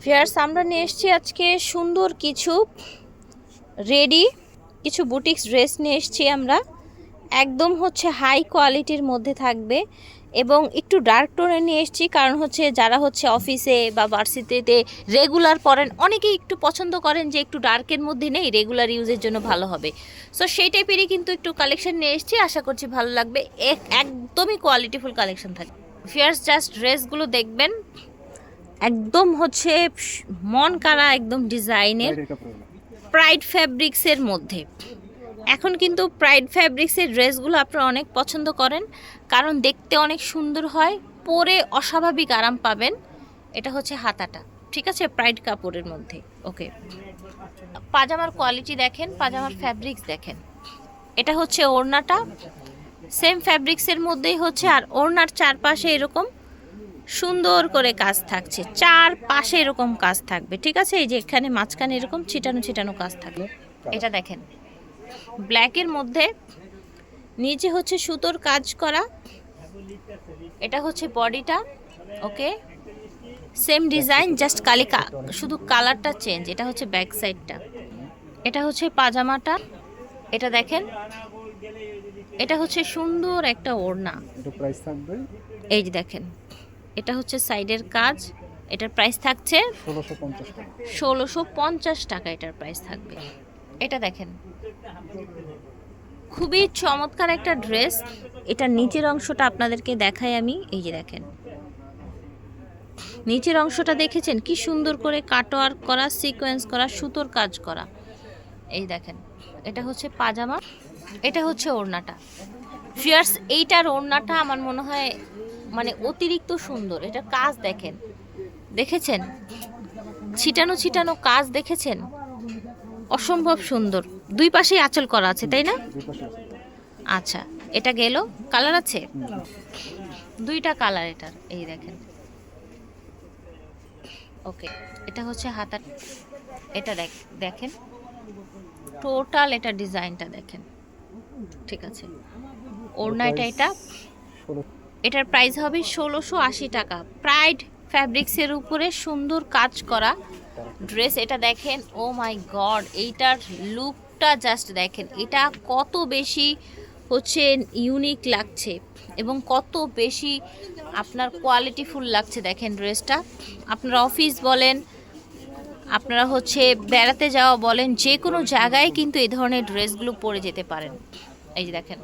Fierce, আমরা নিয়ে এসেছি আজকে সুন্দর কিছু রেডি, কিছু বুটিক্স ড্রেস নিয়ে এসেছি আমরা। একদম হচ্ছে হাই কোয়ালিটির মধ্যে থাকবে এবং একটু ডার্ক টোনে নিয়ে এসেছি, কারণ হচ্ছে যারা হচ্ছে অফিসে বা ভার্সিটিতে রেগুলার পরেন, অনেকেই একটু পছন্দ করেন যে একটু ডার্কের মধ্যে নেই, রেগুলার ইউজের জন্য ভালো হবে। সো সেই টাইপেরই কিন্তু একটু কালেকশন নিয়ে এসেছি, আশা করছি ভালো লাগবে। এক- একদমই কোয়ালিটিফুল কালেকশন থাকবে। ফিয়ার্স, জাস্ট ড্রেসগুলো দেখবেন। একদম হচ্ছে মন কারা একদম ডিজাইনের প্রাইড ফ্যাব্রিক্সের মধ্যে। এখন কিন্তু প্রাইড ফ্যাব্রিক্সের ড্রেসগুলো আপনারা অনেক পছন্দ করেন কারণ দেখতে অনেক সুন্দর হয় পরে অস্বাভাবিক আরাম পাবেন। এটা হচ্ছে হাতাটা ঠিক আছে? প্রাইড কাপড়ের মধ্যে ওকে পাজামার কোয়ালিটি দেখেন পাজামার ফ্যাব্রিক্স দেখেন। এটা হচ্ছে ওড়নাটা সেম ফ্যাব্রিক্সের মধ্যেই হচ্ছে আর ওড়নার চারপাশে এরকম সুন্দর করে কাজ থাকছে। চার পাশে এরকম কাজ থাকবে ঠিক আছে? এই যে এখানে মাঝখানে এরকম ছিটানো ছিটানো কাজ থাকবে। এটা দেখেন। ব্ল্যাকের মধ্যে নিচে হচ্ছে সুতোর কাজ করা। এটা হচ্ছে বডিটা ওকে? সেম ডিজাইন জাস্ট কালি শুধু কালারটা চেঞ্জ এটা হচ্ছে ব্যাক সাইডটা এটা হচ্ছে পাজামাটা এটা দেখেন। এটা হচ্ছে সুন্দর একটা ওড়না। এই যে দেখেন। এটা হচ্ছে সাইডের কাজ এটার প্রাইস থাকছে ষোলোশো পঞ্চাশ টাকা। এটার প্রাইস থাকবে। এটা দেখেন। খুবই চমৎকার একটা ড্রেস এটা নিচের অংশটা আপনাদেরকে দেখাই আমি এই যে দেখেন। নিচের অংশটা দেখেছেন? কি সুন্দর করে কাটওয়ার্ক করা সিকোয়েন্স করা সুতোর কাজ করা। এই দেখেন এটা হচ্ছে পাজামা এটা হচ্ছে ওড়নাটা। ফিয়ার্স এইটার ওড়নাটা আমার মনে হয় মানে অতিরিক্ত সুন্দর এটা কাজ দেখেন। দেখেছেন? ছিটানো ছিটানো কাজ দেখেছেন? অসম্ভব সুন্দর। দুই পাশেই আঁচল করা আছে তাই না। আচ্ছা এটা গেল। কালার আছে? দুইটা কালার এটার এই দেখেন। ওকে এটা হচ্ছে হাতার এটা দেখ দেখেন। টোটাল এটা ডিজাইনটা দেখেন। ঠিক আছে। ওড়নাটা এটা এটার প্রাইস হবে ষোলোশো আশি টাকা। প্রাইড ফ্যাব্রিক্সের উপরে সুন্দর কাজ করা ড্রেস এটা দেখেন ও মাই গড এইটার লুকটা জাস্ট দেখেন। এটা কত বেশি হচ্ছে ইউনিক লাগছে এবং কত বেশি আপনার কোয়ালিটিফুল লাগছে দেখেন ড্রেসটা আপনার অফিস বলেন, আপনারা হচ্ছে বেড়াতে যাওয়া বলেন যে কোনো জায়গায় কিন্তু এই ধরনের ড্রেসগুলো পরে যেতে পারেন। এই যে দেখেন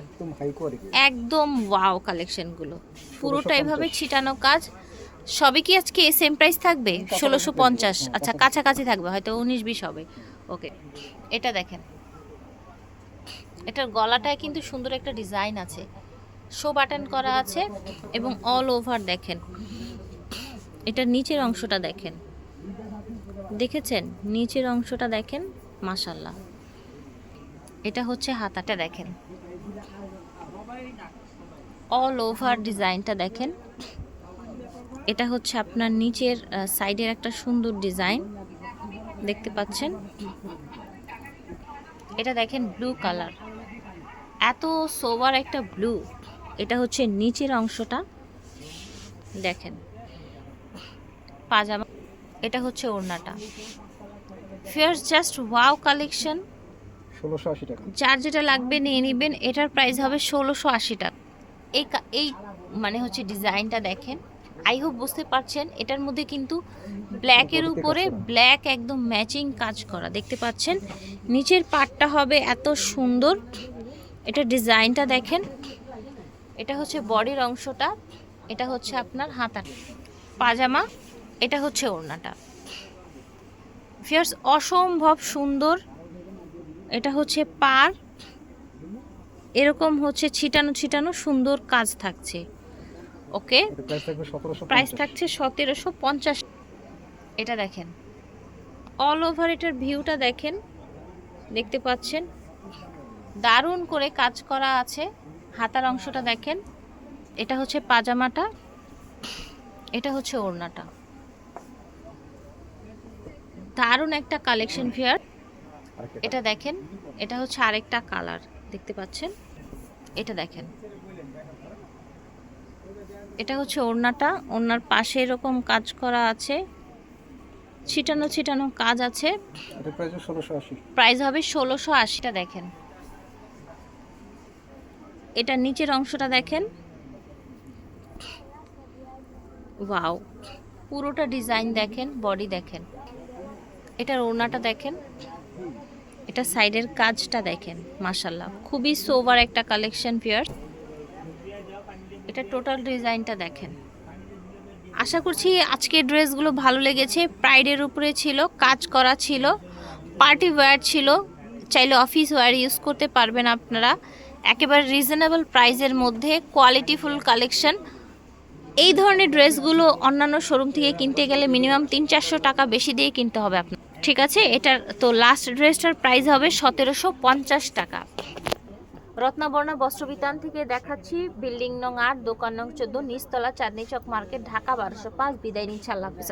একদম হাই কোয়ালিটি একদম ওয়াও কালেকশনগুলো পুরোটা এভাবে ছিটানো কাজ। সবই কি আজকে সেম প্রাইস থাকবে? ষোলোশো পঞ্চাশ। আচ্ছা কাছাকাছি থাকবে হয়তো উনিশ বিশ হবে। ওকে এটা দেখেন। এটার গলাটায় কিন্তু সুন্দর একটা ডিজাইন আছে। শো বাটন করা আছে এবং অল ওভার দেখেন। এটার নিচের অংশটা দেখেন। দেখেছেন? নিচের অংশটা দেখেন? মাশাল্লাহ এটা হচ্ছে হাতাটা দেখেন। অল ওভার ডিজাইনটা দেখেন। এটা হচ্ছে আপনার নিচের সাইডের একটা সুন্দর ডিজাইন দেখতে পাচ্ছেন? এটা দেখেন ব্লু কালার এত সোবার একটা ব্লু এটা হচ্ছে নিচের অংশটা। দেখেন। পাজামা। এটা হচ্ছে ওড়নাটা। ফিয়ার্স জাস্ট ওয়াও কালেকশন ষোলোশো আশি টাকা। যার যেটা লাগবে নিয়ে নেবেন এটার প্রাইস হবে ষোলোশো আশি টাকা। এই এই মানে হচ্ছে ডিজাইনটা দেখেন। আই হোপ বুঝতে পারছেন এটার মধ্যে কিন্তু ব্ল্যাকের উপরে ব্ল্যাক একদম ম্যাচিং কাজ করা। দেখতে পাচ্ছেন নিচের পাটটা হবে এত সুন্দর। এটা ডিজাইনটা দেখেন এটা হচ্ছে বডির অংশটা এটা হচ্ছে আপনার হাতা পাজামা এটা হচ্ছে ওড়নাটা। ফিয়ার্স অসম্ভব সুন্দর এটা হচ্ছে পার। এরকম হচ্ছে ছিটানো ছিটানো সুন্দর কাজ থাকছে। ওকে? প্রাইস থাকছে সতেরোশো পঞ্চাশ। এটা দেখেন। অল ওভার এটার ভিউটা দেখেন। দেখতে পাচ্ছেন? দারুণ করে কাজ করা আছে। হাতার অংশটা দেখেন। এটা হচ্ছে পাজামাটা। এটা হচ্ছে ওড়নাটা। দারুণ একটা কালেকশন ফেয়ার এটা দেখেন এটা হচ্ছে আরেকটা কালার দেখতে পাচ্ছেন? এটা দেখেন। এটা হচ্ছে ওড়নাটা ওড়নার পাশে এরকম কাজ করা আছে। ছিটানো ছিটানো কাজ আছে। প্রাইস হবে ষোলোশো আশিটা দেখেন। এটা নিচের অংশটা দেখেন। ওয়াও পুরোটা ডিজাইন দেখেন বডি দেখেন। এটার ওড়নাটা দেখেন। এটা সাইডের কাজটা দেখেন মাশাল্লাহ খুবই সোভার একটা কালেকশন পিয়ার। এটা টোটাল ডিজাইনটা দেখেন। আশা করছি আজকের ড্রেসগুলো ভালো লেগেছে। প্রাইডের উপরে ছিল, কাজ করা ছিল, পার্টি ওয়্যার ছিল। চাইলে অফিস ওয়্যার ইউজ করতে পারবেন আপনারা। একেবারে রিজনেবল প্রাইসের মধ্যে কোয়ালিটিফুল কালেকশন। এই ধরনের ড্রেসগুলো অন্যান্য শোরুম থেকে কিনতে গেলে মিনিমাম তিন চারশো টাকা বেশি দিয়ে কিনতে হবে আপনার। ঠিক আছে, এটার তো লাস্ট ড্রেসটার প্রাইস হবে সতেরোশো পঞ্চাশ টাকা। রত্নবর্ণা বস্ত্রবিতান থেকে দেখাচ্ছি, বিল্ডিং নং আট, দোকান নং চোদ্দ, নিচতলা চাঁদনি চক মার্কেট, ঢাকা বারোশো পাঁচ, বিদায় নিচ্ছে, আল্লাহ হাফিজ